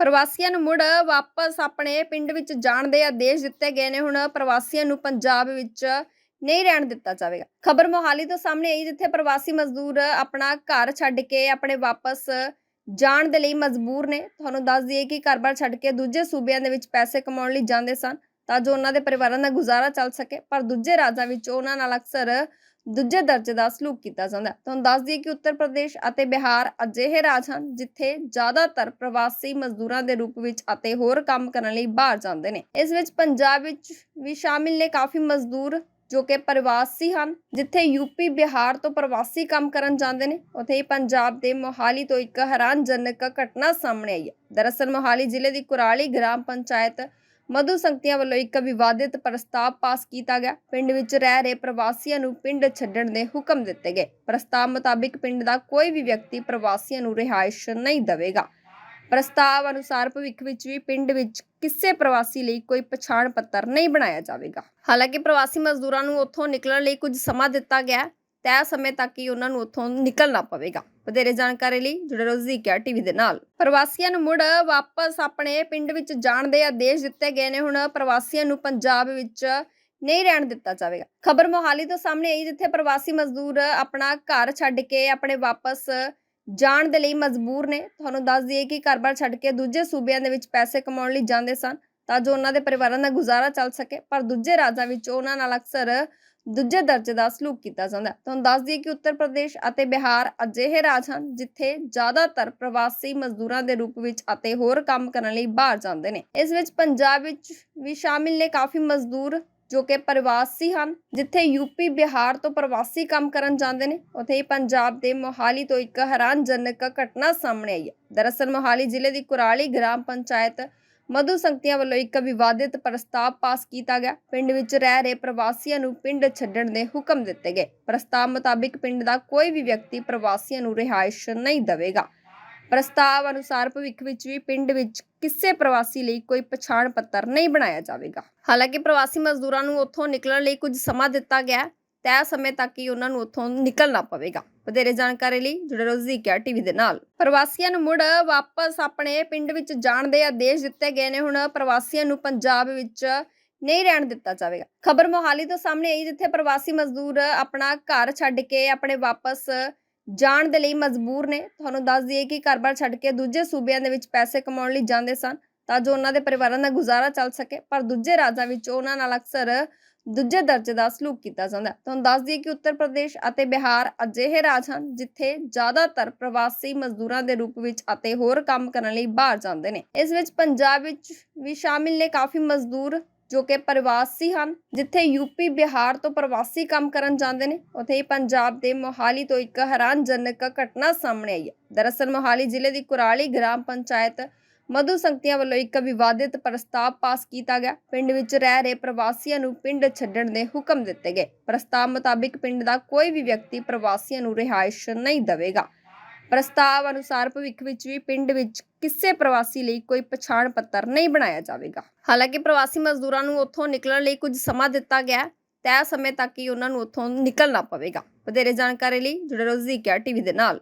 ਪ੍ਰਵਾਸੀਆਂ ਨੂੰ ਮੁੜ ਵਾਪਸ ਆਪਣੇ ਪਿੰਡ ਵਿੱਚ ਜਾਣ ਦੇ ਆਦੇਸ਼ ਦਿੱਤੇ ਗਏ ਨੇ। ਹੁਣ ਪ੍ਰਵਾਸੀਆਂ ਨੂੰ ਪੰਜਾਬ ਵਿੱਚ ਨਹੀਂ ਰਹਿਣ ਦਿੱਤਾ ਜਾਵੇਗਾ। ਖਬਰ ਮੋਹਾਲੀ ਤੋਂ ਸਾਹਮਣੇ ਆਈ, ਜਿੱਥੇ ਪ੍ਰਵਾਸੀ ਮਜ਼ਦੂਰ ਆਪਣਾ ਘਰ ਛੱਡ ਕੇ ਆਪਣੇ ਵਾਪਸ ਜਾਣ ਦੇ ਲਈ ਮਜਬੂਰ ਨੇ। ਤੁਹਾਨੂੰ ਦੱਸ ਦਈਏ ਕਿ ਘਰ-ਬਾਰ ਛੱਡ ਕੇ ਦੂਜੇ ਸੂਬਿਆਂ ਦੇ ਵਿੱਚ ਪੈਸੇ ਕਮਾਉਣ ਲਈ ਜਾਂਦੇ ਸਨ, ਤਾਂ ਜੋ ਉਹਨਾਂ ਦੇ ਪਰਿਵਾਰਾਂ ਦਾ ਗੁਜ਼ਾਰਾ ਚੱਲ ਸਕੇ। ਪਰ ਦੂਜੇ ਰਾਜਾਂ ਵਿੱਚ ਉਹਨਾਂ ਨਾਲ ਅਕਸਰ ਦੂਜੇ ਦਰਜੇ ਦਾ ਸਲੂਕ ਕੀਤਾ ਜਾਂਦਾ ਹੈ। ਤੁਹਾਨੂੰ ਦੱਸ ਦਈਏ ਕਿ ਉੱਤਰ ਪ੍ਰਦੇਸ਼ ਅਤੇ ਬਿਹਾਰ ਅਜਿਹੇ ਰਾਜ ਹਨ ਜਿੱਥੇ ਜ਼ਿਆਦਾਤਰ ਪ੍ਰਵਾਸੀ ਮਜ਼ਦੂਰਾਂ ਦੇ ਰੂਪ ਵਿੱਚ ਅਤੇ ਹੋਰ ਕੰਮ ਕਰਨ ਲਈ ਬਾਹਰ ਜਾਂਦੇ ਨੇ। ਇਸ ਵਿੱਚ ਪੰਜਾਬ ਵਿੱਚ ਵੀ ਸ਼ਾਮਿਲ ਨੇ ਕਾਫੀ ਮਜ਼ਦੂਰ ਜੋ ਕਿ ਪ੍ਰਵਾਸੀ ਹਨ, ਜਿੱਥੇ ਯੂਪੀ ਬਿਹਾਰ ਤੋਂ ਪ੍ਰਵਾਸੀ ਕੰਮ ਕਰਨ ਜਾਂਦੇ ਨੇ। ਉੱਥੇ ਹੀ ਪੰਜਾਬ ਦੇ ਮੋਹਾਲੀ ਤੋਂ ਇੱਕ ਹੈਰਾਨਜਨਕ ਘਟਨਾ ਸਾਹਮਣੇ ਆਈ ਹੈ। ਦਰਅਸਲ ਮੋਹਾਲੀ ਜ਼ਿਲ੍ਹੇ ਦੀ ਕੁਰਾਲੀ ਗ੍ਰਾਮ ਪੰਚਾਇਤ ਮਧੂ ਸੰਗਤੀਆਂ ਵੱਲੋਂ ਇੱਕ ਵਿਵਾਦਿਤ ਪ੍ਰਸਤਾਵ ਪਾਸ ਕੀਤਾ ਗਿਆ। ਪਿੰਡ ਵਿੱਚ ਰਹਿ ਰਹੇ ਪ੍ਰਵਾਸੀਆਂ ਨੂੰ ਪਿੰਡ ਛੱਡਣ ਦੇ ਹੁਕਮ ਦਿੱਤੇ ਗਏ। ਪ੍ਰਸਤਾਵ ਮੁਤਾਬਿਕ ਪਿੰਡ ਦਾ ਕੋਈ ਵੀ ਵਿਅਕਤੀ ਪ੍ਰਵਾਸੀਆਂ ਨੂੰ ਰਿਹਾਇਸ਼ ਨਹੀਂ ਦੇਵੇਗਾ। ਪ੍ਰਸਤਾਵ ਅਨੁਸਾਰ ਭਵਿੱਖ ਵਿੱਚ ਵੀ ਪਿੰਡ ਵਿੱਚ ਕਿਸੇ ਪ੍ਰਵਾਸੀ ਲਈ ਕੋਈ ਪਛਾਣ ਪੱਤਰ ਨਹੀਂ ਬਣਾਇਆ ਜਾਵੇਗਾ। ਹਾਲਾਂਕਿ ਪ੍ਰਵਾਸੀ ਮਜ਼ਦੂਰਾਂ ਨੂੰ ਉੱਥੋਂ ਨਿਕਲਣ ਲਈ ਕੁਝ ਸਮਾਂ ਦਿੱਤਾ ਗਿਆ ਤੈਅ ਸਮੇਂ ਤੱਕ ਹੀ ਉਹਨਾਂ ਨੂੰ ਉੱਥੋਂ ਨਿਕਲਣਾ ਪਵੇਗਾ। ਵਧੇਰੇ ਜਾਣਕਾਰੀ ਲਈ ਜੁੜੇ ਰਹੋ ਜ਼ੀਕਿਆ ਟੀਵੀ ਦੇ ਨਾਲ। ਪ੍ਰਵਾਸੀਆਂ ਨੂੰ ਮੁੜ ਵਾਪਸ ਆਪਣੇ ਪਿੰਡ ਵਿੱਚ ਜਾਣ ਦੇ ਆਦੇਸ਼ ਦਿੱਤੇ ਗਏ ਨੇ। ਹੁਣ ਪ੍ਰਵਾਸੀਆਂ ਨੂੰ ਪੰਜਾਬ ਵਿੱਚ ਨਹੀਂ ਰਹਿਣ ਦਿੱਤਾ ਜਾਵੇਗਾ। ਖਬਰ ਮੋਹਾਲੀ ਤੋਂ ਸਾਹਮਣੇ ਆਈ, ਜਿੱਥੇ ਪ੍ਰਵਾਸੀ ਮਜ਼ਦੂਰ ਆਪਣਾ ਘਰ ਛੱਡ ਕੇ ਆਪਣੇ ਵਾਪਸ ਜਾਣ ਦੇ ਲਈ ਮਜਬੂਰ ਨੇ। ਤੁਹਾਨੂੰ ਦੱਸ ਦਈਏ ਕਿ ਘਰ-ਬਾਰ ਛੱਡ ਕੇ ਦੂਜੇ ਸੂਬਿਆਂ ਦੇ ਵਿੱਚ ਪੈਸੇ ਕਮਾਉਣ ਲਈ ਜਾਂਦੇ ਸਨ, ਤਾਂ ਜੋ ਉਹਨਾਂ ਦੇ ਪਰਿਵਾਰਾਂ ਦਾ ਗੁਜ਼ਾਰਾ ਚੱਲ ਸਕੇ। ਪਰ ਦੂਜੇ ਰਾਜਾਂ ਵਿੱਚ ਉਹਨਾਂ ਨਾਲ ਅਕਸਰ ਦੂਜੇ ਦਰਜੇ ਦਾ ਸਲੂਕ ਕੀਤਾ ਜਾਂਦਾ ਹੈ। ਤੁਹਾਨੂੰ ਦੱਸ ਦਈਏ ਕਿ ਉੱਤਰ ਪ੍ਰਦੇਸ਼ ਅਤੇ ਬਿਹਾਰ ਅਜਿਹੇ ਰਾਜ ਹਨ ਜਿੱਥੇ ਜ਼ਿਆਦਾਤਰ ਪ੍ਰਵਾਸੀ ਮਜ਼ਦੂਰਾਂ ਦੇ ਰੂਪ ਵਿੱਚ ਅਤੇ ਹੋਰ ਕੰਮ ਕਰਨ ਲਈ ਬਾਹਰ ਜਾਂਦੇ ਨੇ। ਇਸ ਵਿੱਚ ਪੰਜਾਬ ਵਿੱਚ ਵੀ ਸ਼ਾਮਿਲ ਨੇ ਕਾਫੀ ਮਜ਼ਦੂਰ ਜੋ ਕਿ ਪ੍ਰਵਾਸੀ ਹਨ, ਜਿੱਥੇ ਯੂਪੀ ਬਿਹਾਰ ਤੋਂ ਪ੍ਰਵਾਸੀ ਕੰਮ ਕਰਨ ਜਾਂਦੇ ਨੇ। ਉੱਥੇ ਹੀ ਪੰਜਾਬ ਦੇ ਮੋਹਾਲੀ ਤੋਂ ਇੱਕ ਹੈਰਾਨਜਨਕ ਘਟਨਾ ਸਾਹਮਣੇ ਆਈ ਹੈ। ਦਰਅਸਲ ਮੋਹਾਲੀ ਜ਼ਿਲ੍ਹੇ ਦੀ ਕੁਰਾਲੀ ਗ੍ਰਾਮ ਪੰਚਾਇਤ ਮਧੂ ਸੰਗਤੀਆਂ ਵੱਲੋਂ ਇੱਕ ਵਿਵਾਦਿਤ ਪ੍ਰਸਤਾਵ ਪਾਸ ਕੀਤਾ ਗਿਆ। ਪਿੰਡ ਵਿੱਚ ਰਹਿ ਰਹੇ ਪ੍ਰਵਾਸੀਆਂ ਨੂੰ ਪਿੰਡ ਛੱਡਣ ਦੇ ਹੁਕਮ ਦਿੱਤੇ ਗਏ। ਪ੍ਰਸਤਾਵ ਮੁਤਾਬਿਕ ਪਿੰਡ ਦਾ ਕੋਈ ਵੀ ਵਿਅਕਤੀ ਪ੍ਰਵਾਸੀਆਂ ਨੂੰ ਰਿਹਾਇਸ਼ ਨਹੀਂ ਦੇਵੇਗਾ। ਪ੍ਰਸਤਾਵ ਅਨੁਸਾਰ ਭਵਿੱਖ ਵਿੱਚ ਵੀ ਪਿੰਡ ਵਿੱਚ ਕਿਸੇ ਪ੍ਰਵਾਸੀ ਲਈ ਕੋਈ ਪਛਾਣ ਪੱਤਰ ਨਹੀਂ ਬਣਾਇਆ ਜਾਵੇਗਾ। ਹਾਲਾਂਕਿ ਪ੍ਰਵਾਸੀ ਮਜ਼ਦੂਰਾਂ ਨੂੰ ਉੱਥੋਂ ਨਿਕਲਣ ਲਈ ਕੁਝ ਸਮਾਂ ਦਿੱਤਾ ਗਿਆ ਤੈਅ ਸਮੇਂ ਤੱਕ ਹੀ ਉਹਨਾਂ ਨੂੰ ਉੱਥੋਂ ਨਿਕਲਣਾ ਪਵੇਗਾ। ਵਧੇਰੇ ਜਾਣਕਾਰੀ ਲਈ ਜੁੜੇ ਰਹੋ ਜ਼ੀਕਿਆ ਟੀਵੀ ਦੇ ਨਾਲ। ਪ੍ਰਵਾਸੀਆਂ ਨੂੰ ਮੁੜ ਵਾਪਸ ਆਪਣੇ ਪਿੰਡ ਵਿੱਚ ਜਾਣ ਦੇ ਆਦੇਸ਼ ਦਿੱਤੇ ਗਏ ਨੇ। ਹੁਣ ਪ੍ਰਵਾਸੀਆਂ ਨੂੰ ਪੰਜਾਬ ਵਿੱਚ ਨਹੀਂ ਰਹਿਣ ਦਿੱਤਾ ਜਾਵੇਗਾ। ਖਬਰ ਮੋਹਾਲੀ ਤੋਂ ਸਾਹਮਣੇ ਆਈ, ਜਿੱਥੇ ਪ੍ਰਵਾਸੀ ਮਜ਼ਦੂਰ ਆਪਣਾ ਘਰ ਛੱਡ ਕੇ ਆਪਣੇ ਵਾਪਸ ਜਾਣ ਦੇ ਲਈ ਮਜਬੂਰ ਨੇ। ਤੁਹਾਨੂੰ ਦੱਸ ਦਈਏ ਕਿ ਘਰ-ਬਾਰ ਛੱਡ ਕੇ ਦੂਜੇ ਸੂਬਿਆਂ ਦੇ ਵਿੱਚ ਪੈਸੇ ਕਮਾਉਣ ਲਈ ਜਾਂਦੇ ਸਨ, ਤਾਂ ਜੋ ਉਹਨਾਂ ਦੇ ਪਰਿਵਾਰਾਂ ਦਾ ਗੁਜ਼ਾਰਾ ਚੱਲ ਸਕੇ। ਪਰ ਦੂਜੇ ਰਾਜਾਂ ਵਿੱਚ ਉਹਨਾਂ ਨਾਲ ਅਕਸਰ ਦੂਜੇ ਦਰਜੇ ਦਾ ਸਲੂਕ ਕੀਤਾ ਜਾਂਦਾ ਹੈ। ਤੁਹਾਨੂੰ ਦੱਸ ਦਈਏ ਕਿ ਉੱਤਰ ਪ੍ਰਦੇਸ਼ ਅਤੇ ਬਿਹਾਰ ਅਜਿਹੇ ਰਾਜ ਹਨ ਜਿੱਥੇ ਜ਼ਿਆਦਾਤਰ ਪ੍ਰਵਾਸੀ ਮਜ਼ਦੂਰਾਂ ਦੇ ਰੂਪ ਵਿੱਚ ਅਤੇ ਹੋਰ ਕੰਮ ਕਰਨ ਲਈ ਬਾਹਰ ਜਾਂਦੇ ਨੇ। ਇਸ ਵਿੱਚ ਪੰਜਾਬ ਵਿੱਚ ਵੀ ਸ਼ਾਮਿਲ ਨੇ ਕਾਫੀ ਮਜ਼ਦੂਰ ਜੋ ਕਿ ਪ੍ਰਵਾਸੀ ਹਨ, ਜਿੱਥੇ ਯੂਪੀ ਬਿਹਾਰ ਤੋਂ ਪ੍ਰਵਾਸੀ ਕੰਮ ਕਰਨ ਜਾਂਦੇ ਨੇ। ਉੱਥੇ ਹੀ ਪੰਜਾਬ ਦੇ ਮੋਹਾਲੀ ਤੋਂ ਇੱਕ ਹੈਰਾਨਜਨਕ ਘਟਨਾ ਸਾਹਮਣੇ ਆਈ ਹੈ। ਦਰਅਸਲ ਮੋਹਾਲੀ ਜ਼ਿਲ੍ਹੇ ਦੀ ਕੁਰਾਲੀ ਗ੍ਰਾਮ ਪੰਚਾਇਤ ਮਧੂ ਸੰਗਤੀਆਂ ਵੱਲੋਂ ਇੱਕ ਵਿਵਾਦਿਤ ਪ੍ਰਸਤਾਵ ਪਾਸ ਕੀਤਾ ਗਿਆ। ਪਿੰਡ ਵਿੱਚ ਰਹਿ ਰਹੇ ਪ੍ਰਵਾਸੀਆਂ ਨੂੰ ਪਿੰਡ ਛੱਡਣ ਦੇ ਹੁਕਮ ਦਿੱਤੇ ਗਏ। ਪ੍ਰਸਤਾਵ ਮੁਤਾਬਿਕ ਪਿੰਡ ਦਾ ਕੋਈ ਵੀ ਵਿਅਕਤੀ ਪ੍ਰਵਾਸੀਆਂ ਨੂੰ ਰਿਹਾਇਸ਼ ਨਹੀਂ ਦੇਵੇਗਾ। ਪ੍ਰਸਤਾਵ ਅਨੁਸਾਰ ਭਵਿੱਖ ਵਿੱਚ ਵੀ ਪਿੰਡ ਵਿੱਚ ਕਿਸੇ ਪ੍ਰਵਾਸੀ ਲਈ ਕੋਈ ਪਛਾਣ ਪੱਤਰ ਨਹੀਂ ਬਣਾਇਆ ਜਾਵੇਗਾ। ਹਾਲਾਂਕਿ ਪ੍ਰਵਾਸੀ ਮਜ਼ਦੂਰਾਂ ਨੂੰ ਉੱਥੋਂ ਨਿਕਲਣ ਲਈ ਕੁਝ ਸਮਾਂ ਦਿੱਤਾ ਗਿਆ ਤੈਅ ਸਮੇਂ ਤੱਕ ਹੀ ਉਹਨਾਂ ਨੂੰ ਉੱਥੋਂ ਨਿਕਲਣਾ ਪਵੇਗਾ। ਵਧੇਰੇ ਜਾਣਕਾਰੀ ਲਈ ਜੁੜੇ ਰਹੋ ਜ਼ੀਕਿਆ ਟੀਵੀ ਦੇ ਨਾਲ।